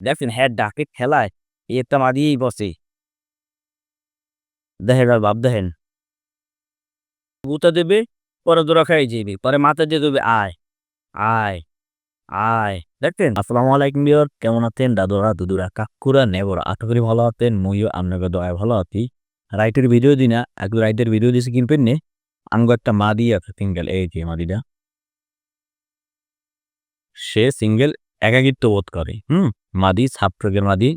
দেখছেন হ্যাঁ ডাকে খেলায়, এই একটা মারিয়েই বসে। দেখেন আর ভাব দেখেন। গুতা দেবে, পরে দোরা খাই যাবে পরে মাথা দিয়ে দেবে, আয় আয় আয়। দেখতেন আসসালামু আলাইকুম বিয়র কেমন আছেন? দাদুরা, দুদুরা, কাকুরা, নেবরা, আশা করি ভালো আছেন, মইও আপনাকে দয়া ভালো আছি। রাইটের ভিডিও দিই না এক রাইটের ভিডিও দিয়েছি কিনবেন নে। আঙ্গ একটা মা দিয়ে আছে, সিঙ্গেল, এই যে মাদিটা সে সিঙ্গেল একাকিত্ব বোধ করে, হুম? মাদি সাপ ছাত্রকের মাদি।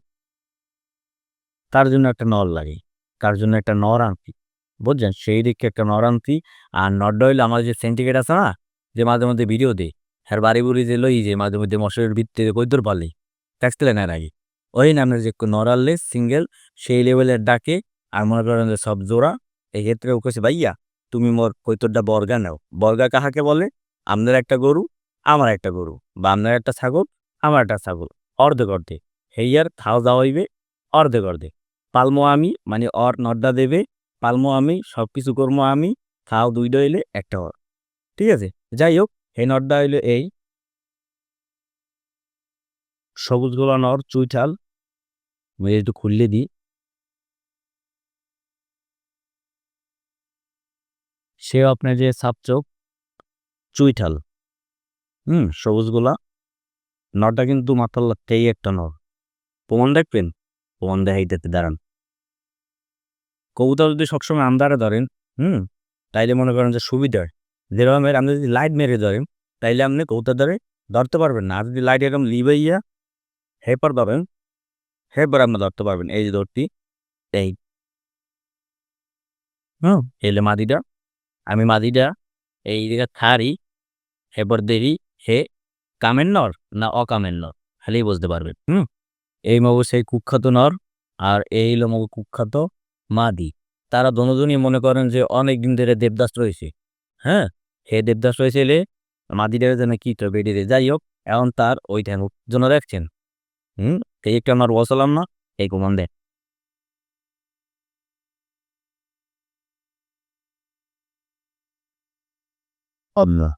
তার জন্য একটা নর লাগে, তার জন্য একটা নর আনতি, বুঝছেন? সেই দিকে একটা নর আনতি, আর নরটা হইল আমার যে সেন্টিকেট আছে না, যে মাঝে মধ্যে ভিডিও দেয় হ্যার বাড়ি বুড়ি যে লই যে মাঝে মধ্যে মশারির ভিত্তিতে কৈতর পারলে ট্যাক্সিলে নেয় আগে। ওই নামের যে নর আনলে সিঙ্গেল সেই লেভেলের ডাকে, আর মনে করেন যে সব জোড়া, এই ক্ষেত্রে ও কেছে ভাইয়া, তুমি মোর কৈতরটা বর্গা নাও। বর্গা কাহাকে বলে? আপনার একটা গরু আমার একটা গরু বা আপনার একটা ছাগল, আমার একটা ছাগল, অর্ধেক অর্ধেক। হেয়ার খাওয়া দাওয়া হইবে, অর্ধেক অর্ধেক। পালমো আমি মানে অর নড্ডা দেবে, পালমো আমি সব কিছু করব আমি, খাও দুইটা হইলে একটা অর। ঠিক আছে? যাই হোক হে নড্ডা হইলে এই। সবুজ গোলা নর, চুইঠাল। আমি একটু খুললে দিই। সেও আপনার যে সাপচোক চুইঠাল। হুম সবুজ গোলা নরটা কিন্তু মাথার লাগতেই একটা নর। প্রমাণ দেখবেন? প্রমাণ দেখাইতে দাঁড়ান। কবুতর যদি সবসময় আন্দারে ধরেন, হুম, তাইলে মনে করেন যে সুবিধা যেরকম আপনি যদি লাইট মেরে ধরেন, তাইলে আপনি কবুতর ধরে ধরতে পারবেন না। আর যদি লাইট এরকম লিবাইয়া হেপার পাবেন হেপার আপনি ধরতে পারবেন। এই যে ধরতি এই। হুম এলে মাদিটা। আমি মাদিটা এই দিকে থারি হেপর দেরি। হে কামের নর না অকামের নর? খালি বুঝতে পারবেন। হুম? এই মগু সেই কুখ্যাত নর আর এই হলো মগু কুখ্যাত মাদি। তারা দনোজনই মনে করেন যে অনেক দিন ধরে দেবদাস রয়েছে। হ্যাঁ? হে দেবদাস রয়েছে এলে মাদিটা যেন কি তো বেরিয়ে যাই হোক, এখন তার ওই ধ্যান জন্য দেখছেন। হুম? এই একটা আমার বসালাম না, এই কমান দেন। আল্লাহ।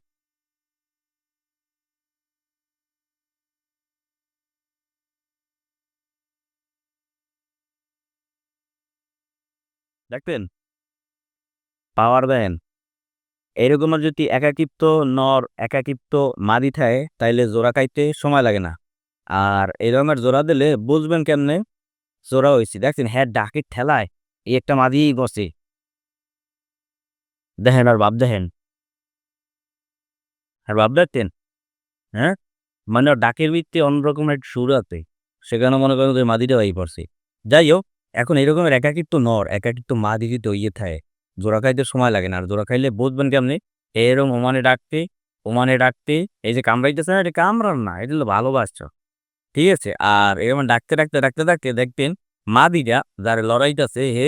দেখবেন? পাওয়ার দেন এরকম যদি একাকিত্ব, নর একাকিত্ব, মাদি থাকে, তাইলে জোড়া খাইতে সময় লাগে না। আর এরকমের জোড়া দিলে বুঝবেন কেমনে? জোড়া হয়েছে দেখছেন হ্যাঁ ডাকের ঠেলায় এই একটা মাদি বসে। দেখেন আর বাপ দেখেন। আর বাপ দেখতেন? হ্যাঁ? মানে ডাকের ভিত্তি অন্যরকম একটা সুর আছে। সেখানে মনে করেন মাদিটা হয়ে পড়ছে। যাই হোক এখন এরকমের একাকিত্ব নর, একাকিত্ব মা দিদি তো ইয়ে থাকে, জোড়া খাইতে সময় লাগে না। আর জোড়া খাইলে বুঝবেন কেমনি? এরকম ওমানে ডাকতে ওমানে ডাকতে, এই যে কামড়াইতেছে না এটা কামড়ান না, এটা হলো ভালোবাসছ ঠিক আছে? আর এরকম ডাকতে ডাকতে ডাকতে ডাকতে দেখতেন মা দিদা যার লড়াইটাছে হে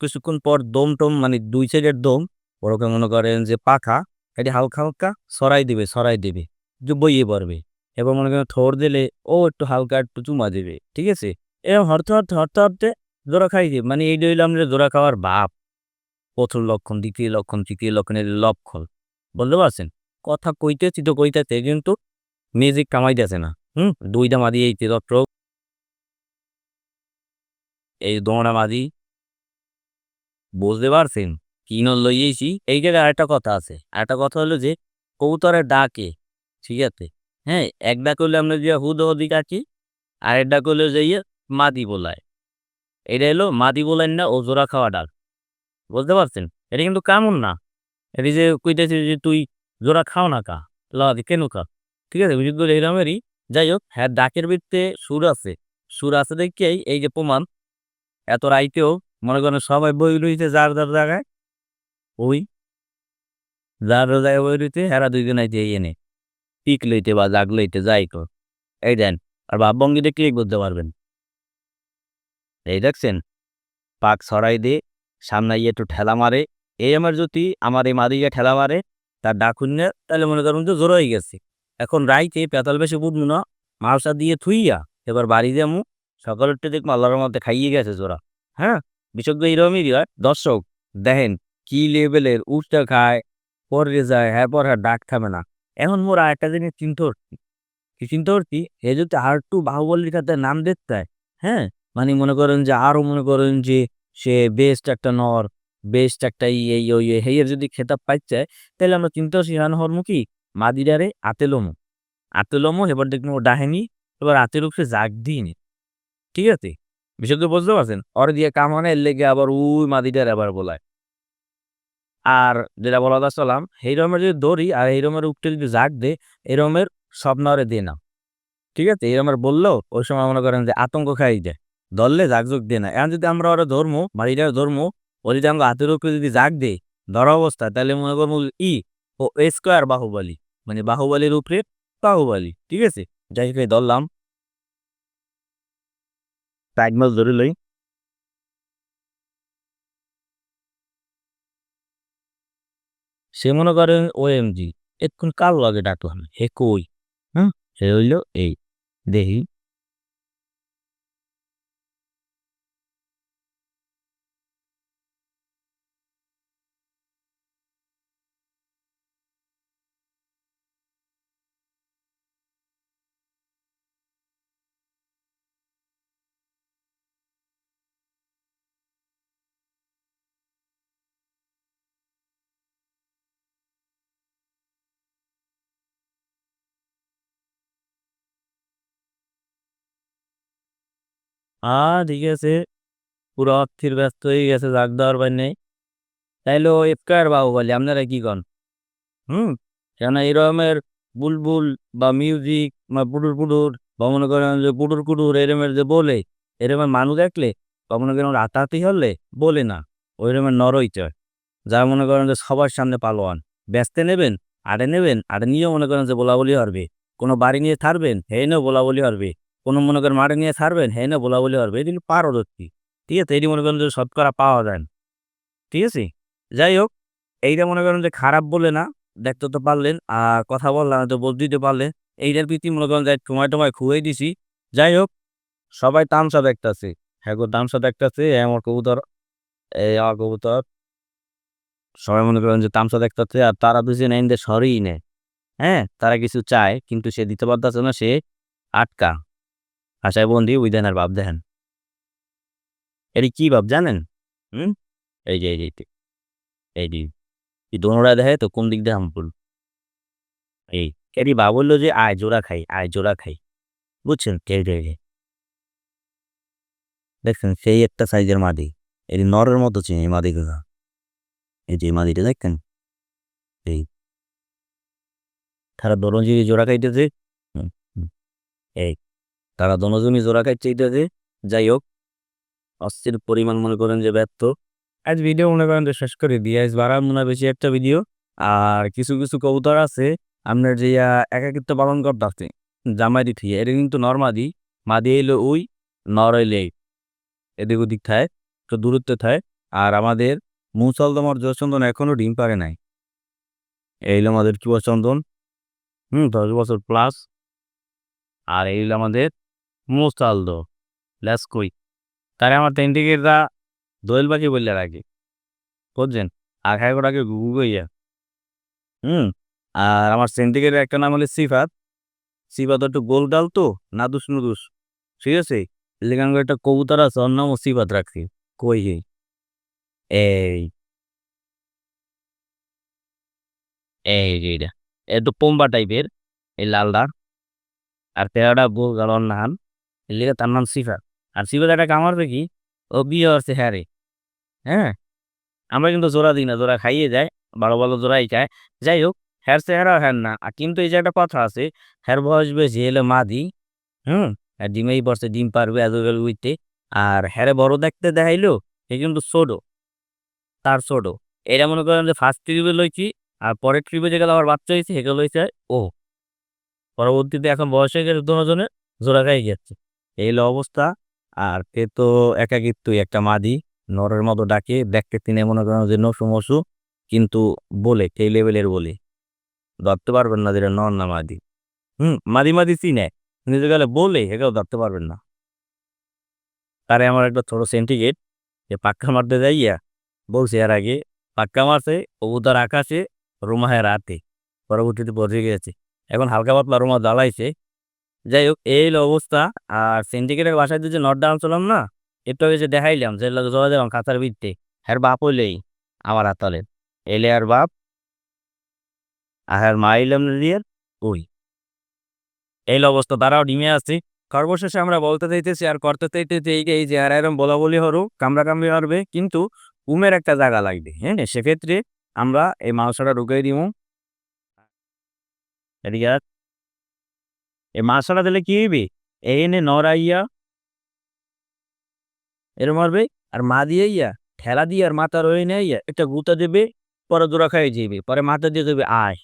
কিছুক্ষণ পর দম টম মানে দুই সাইডের দম, ওরকম মনে করেন যে পাখা, এটি হালকা হালকা সরাই দিবে সরাই দিবে যে বইয়ে পড়বে। এবং মনে করেন থর দিলে ও একটু হালকা, একটু চুমা দেবে। ঠিক আছে? এরকম হরতে হরতে হরতে হরতে জোড়া খাই মানে এই হইল আমরা জোড়া খাওয়ার বাপ। প্রথম লক্ষণ, দ্বিতীয় লক্ষণ, তৃতীয় লক্ষণের লক্ষণ। বলতে পারছেন? কথা কইতেছি তো কইতেছে, কিন্তু মিউজিক কামাইতেছে না। হুম? দুইটা মাদি এই তেরত্র এই দোমরা মাদি। বুঝতে পারছেন? কি ন লইয়েছি। এই জায়গায় আরেকটা কথা আছে। আরেকটা কথা হলো যে, কবুতরের ডাকে, ঠিক আছে? হ্যাঁ এক ডাক হলে আমরা যে হুদ হদি কাকি আর ডাক হলে যে মাদি বলায়। এটা হলো মাদি বলেন না, ও জোড়া খাওয়া ডাক বুঝতে পারছেন? এটা কিন্তু কেমন না। এটি যে কইতেছে যে তুই জোড়া খাও না কা লাদি কেন খা? ঠিক আছে বুঝতে পারি এরমেরই যাই হোক হ্যাঁ ডাকের ভিত্তে সুর আছে। সুর আছে দেখেই এই যে প্রমাণ, এত রাইতেও মনে করেন সবাই বই রইতে যার যার জায়গায়, ওই যার জায়গায় বই রইতে হেরা দুইজন আইতে এনে। পিক লইতে বা জাগ লইতে, যাই কর। এই দেন, আর ভাবভঙ্গিতে ক্লিক করতে পারবেন। এই দেখছেন? পাক ছড়াই দিয়ে সামনে গিয়ে একটু ঠেলা মারে। এই আমার যদি আমার এই মাদিকে ঠেলা মারে, তার ডাকুন্যে তাহলে মনে করুন যে জোর হয়ে গেছে। এখন রাইতে পেতাল বেশি বুঝব না মাংসা দিয়ে থুইয়া এবার বাড়ি যাব সকালেরটা দেখব আল্লাহর মধ্যে খাইয়ে গেছে জোরা হ্যাঁ? বিশেষ করে এরকমই দর্শক, দেখেন কি লেভেলের উঠটা খায়, পরে যায় হ্যাঁ পর হ্যাঁ ডাক খাবে না। এখন মোরা একটা জিনিস চিন্তা কি চিন্তা করছি? হে যদি আর একটু বাহুবলীর নাম দেখতে হ্যাঁ? মানে মনে করেন যে আরও মনে করেন যে সে বেস্ট একটা নর বেস্ট একটা ই, এই, ওই হেয়ের যদি খেতাব পাইছে তাহলে আমরা চিন্তা করছি হান হরমু কি? মাদিরারে আতেলমো আতেলমো এবার দেখব ও ডাহেনি, এবার আতের উপরে জাগ দিইনি ঠিক আছে? বিষয় তো বুঝতে পারছেন? ওর দিয়ে কাম এর লেগে আবার ওই মাদিটার আবার বলায়। আর যেটা বলা যাচ্ছিলাম এই রকমের যদি দৌড়ি আর এই রকমের উপরে যদি জাগ দে এই রকমের স্বপ্ন দিয়ে না। ঠিক আছে? এই রকমের বললেও ওই সময় মনে করেন যে আতঙ্ক খাই যায় ধরলে জাগজোগ দিয়ে না। এখন যদি আমরা ওরা ধর্মো মারিটার ধর্মো ও যদি আমরা হাতের উপরে যদি জাগ দেই, ধরা অবস্থা, তাহলে মনে করব ই, ও এ স্কোয়ার বাহুবলী মানে বাহুবলীর উপরে বাহুবলী, ঠিক আছে? যাই হোক এক মাস ধরে লই। সে মনে করেন ও এম জি এক্ষুন কার লগে ডাকলাম হে কই? হ্যাঁ সে হইল এই। দেখি আ, ঠিক আছে। পুরো অস্থির, ব্যস্ত হয়ে গেছে জাগ দেওয়ার পার নেই। তাইলে ও স্কোয়ার বাহুবলী, আপনারা কি কন? হুম? কেন এরকমের বুলবুল বা মিউজিক বা পুটুর পুটুর, বা মনে করেন যে পুটুর কুটুর এরমের যে বলে, এরমের মানুষ দেখলে, বা মনে করেন রাতাহাতি হলে, বলে না। ওই রকমের নরই চয় যা মনে করেন যে সবার সামনে পালোয়ান। ব্যস্তে নেবেন আড়ে নেবেন আড়ে নিয়েও মনে করেন যে বলা বলি হারবে। কোনো বাড়ি নিয়ে থারবেন হে না বলাবলি হারবে। কোনো মনে করেন মাঠে নিয়ে ছাড়বেন হে না বলাবলি হারবে এদিকে পারদর্শী ঠিক আছে এটি মনে করেন যে শতকরা পাওয়া যায় না। ঠিক আছে? যাই হোক, এইটা মনে করেন যে খারাপ বলে না, দেখতে তো পারলেন, আর কথা বললাম তো বল দিতে পারলেন। এইটার প্রীতি মনে করেন যে সময় টময় খুঁয়ে দিছি। যাই হোক, সবাই তামসা দেখতেছে। হ্যাঁ গো, তামসা দেখতেছে আমার কবুতর এই আমার কবুতর। সবাই মনে করেন যে তামসা দেখতেছে, আর তারা দুজন এনদের সরেই নেয়। হ্যাঁ তারা কিছু চায়, কিন্তু সে দিতে পারতেছে না, সে আটকা। আশায় বন্দি ওই দেন আর ভাব দেখেন এটি কি ভাব জানেন হুম এই যে এই যে এই যে এই দোনোটা দেখে তো কোন দিক দিয়ে হামফুল এই এটি বা বলল যে আয় জোড়া খাই আয় জোড়া খাই বুঝছেন কে দেখছেন সেই একটা সাইজের মাদি এটি নরের মতো চিনি এই মাদিগুলো এই যে মাদিটা দেখছেন এই তারা দোনোজনই জোড়া খাইতেছে এই তারা দোনোজনই জোড়া খাইতেছে যাই হোক অস্থির পরিমাণ মনে করেন যে ব্যর্থ। আজ ভিডিও মনে করেন যে শেষ করে দিয়ে আজ বাড়ার মনে বেশি একটা ভিডিও। আর কিছু কিছু কবুতর আছে আপনার যে একাকিত্ব পালন করতে আছে জামাই থিয়ে এটা কিন্তু নর্মাদি মাদি। এলো ওই নর এলে। এদিক ওদিক থায়, একটু দূরত্বে থায়। আর আমাদের মুসলদমর জয়চন্দন এখনও ডিম পারে নাই। এই হলো আমাদের চুয়াচন্দন হুম, দশ বছর প্লাস আর এই হলো আমাদের মুসালদো লেসকই তারে আমার তেন্টিকেররা দোয়েল পাখি বললে রাখি। বুঝছেন? আর ওটাকে গুগু গইয়া হুম? আর আমার সেন্টিকেটের একটা নাম হলো সিফাত। সিফাত একটু গোল ডাল তো না নাদুস নুদুস। ঠিক আছে? এলাকান একটা কবুতর আছে, ওর নামও সিফাত রাখছি। কই এই। এই এটা একটু পোম্বা টাইপের, এই লালটা আর তেরাটা গোল গালর নাম লেগে তার নাম সিফাত আর সিফাত একটা কামার কি? ও বিয়ে হচ্ছে হ্যাঁ রে হ্যাঁ? আমরা কিন্তু জোড়া দিই না, জোড়া খাইয়ে যায়, ভালো ভালো জোড়াই খায়। যাই হোক, হ্যার চেহারা হ্যার না। আর কিন্তু এই যে একটা কথা আছে, হ্যার বয়স বেশি এলে মাদি, হুম? আর ডিমেই পড়ছে, ডিম পারবে এত উইতে আর হ্যারে বড় দেখতে দেখাইলো, সে কিন্তু ছোট। তার ছোট। এটা মনে করেন যে ফার্স্ট ট্রিপে লইছি, আর পরের ট্রিপে যেগুলো আমার বাচ্চা হয়েছে সেগুলো লইছে ও। পরবর্তীতে এখন বয়স হয়ে গেছে দুজনের, জোড়া খাই গেছে এই হলো অবস্থা। আর কে তো একাকিত্বই একটা মাদি, নরের মতো ডাকে, দেখতে তিনি মনে করেন যে নসু মসু, কিন্তু বলে এই লেভেলের বলে। ধরতে পারবেন না যেটা নর না মাদি। হুম, মাদি মাদি চিনে নিজে গেলে বলে এটাও ধরতে পারবেন না। তারে আমার একটা ছোট সেন্টিকেট যে পাক্কা মারতে যাইয়া, বলছে এর আগে, পাক্কা মারছে কবুতর আকাশে রুমাহে রাতে। পরবর্তীতে পৌঁছে গেছে এখন হালকা পাতলা রুমা জ্বালাইছে। যাই হোক এই হলো অবস্থা। আর সিন্ডিকেটের বাসায় যে নট ডাউন ছিলাম না, একটু আগে যে দেখাইলাম, যে লোক জমা দিলাম খাতার ভিত্তে হ্যার বাপ হইলেই আমার হাতলে এলে আর বাপ, আর হ্যার মা দিয়ে ওই। এই অবস্থা তারাও ডিমে আছে। সর্বশেষে আমরা বলতে চাইতেছি আর করতে চাইতেছি এই যে এই যে আর এরম বলা বলি হরু, কামড়া কামড়ি হারবে, কিন্তু উমের একটা জায়গা লাগবে হ্যাঁ সেক্ষেত্রে আমরা এই মাংসটা ঢুকিয়ে দিব এদিকে এই মাংসটা দিলে কি হইবে? এই এনে নড়াইয়া, এরম মারবে, আর মা দিয়ে ইয়া ঠেলা দিয়ে আর মাথা রয়ে নেয় ইয়া একটা গুতা দেবে, পরে জোড়া খাই যাবে পরে মাথা দিয়ে দেবে, আয়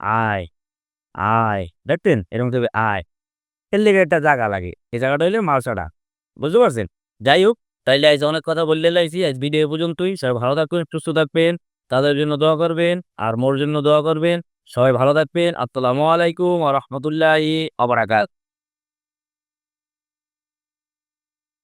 আয় আয়, দেখতেন, এরকম দেবে, আয়। এর লেগে একটা জায়গা লাগে, এই জায়গাটা হইলে মালসাটা, বুঝতে পারছেন? যাই হোক, তাইলে আজ অনেক কথা বললে লাইছি আজ ভিডিও পর্যন্তই, সবাই ভালো থাকবেন, সুস্থ থাকবেন, তাদের জন্য দোয়া করবেন, আর মোর জন্য দোয়া করবেন। সবাই ভালো থাকবেন। আসসালামু আলাইকুম রহমতুল্লাহি আবরাকাত